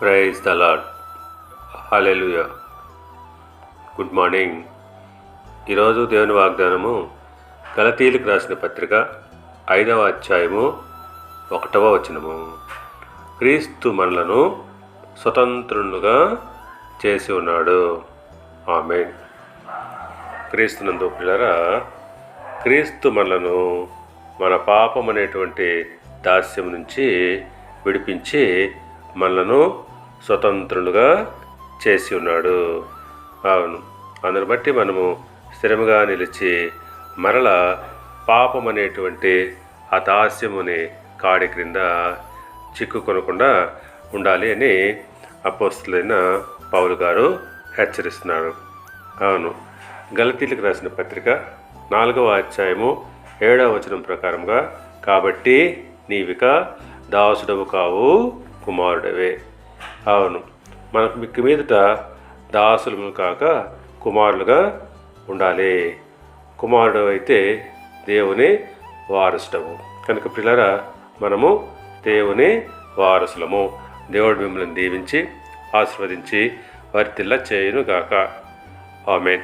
Praise the Lord good morning ఈరోజు దేవుని వాగ్దానము గలతీలకు రాసిన పత్రిక ఐదవ అధ్యాయము ఒకటవ వచనము. క్రీస్తు మనలను స్వతంత్రులుగా చేసి ఉన్నాడు. ఆమె క్రీస్తునందు పిల్లరా క్రీస్తు మనలను మన పాపం అనేటువంటి దాస్యం నుంచి విడిపించి మనలను స్వతంత్రులుగా చేసి ఉన్నాడు. అవును. అందును బట్టి మనము స్థిరముగా నిలిచి మరల పాపం అనేటువంటి ఆ కాడి క్రింద చిక్కుకొనకుండా ఉండాలి అని అపోస్తులైన పౌలు గారు హెచ్చరిస్తున్నారు. అవును. గలతీలకు రాసిన పత్రిక నాలుగవ అధ్యాయము ఏడవ వచనం ప్రకారంగా కాబట్టి నీవిక దాసుడవు కావు కుమారుడవే. అవును. మనకు మిక్కి మీదట దాసులు కాక కుమారులుగా ఉండాలి. కుమారుడు అయితే దేవుని వారసుడము. కనుక పిల్లరా మనము దేవుని వారసులము. దేవుడు మిమ్మల్ని దీవించి ఆశీర్వదించి వర్తిల్ల చేయును గాక ఆమెన్.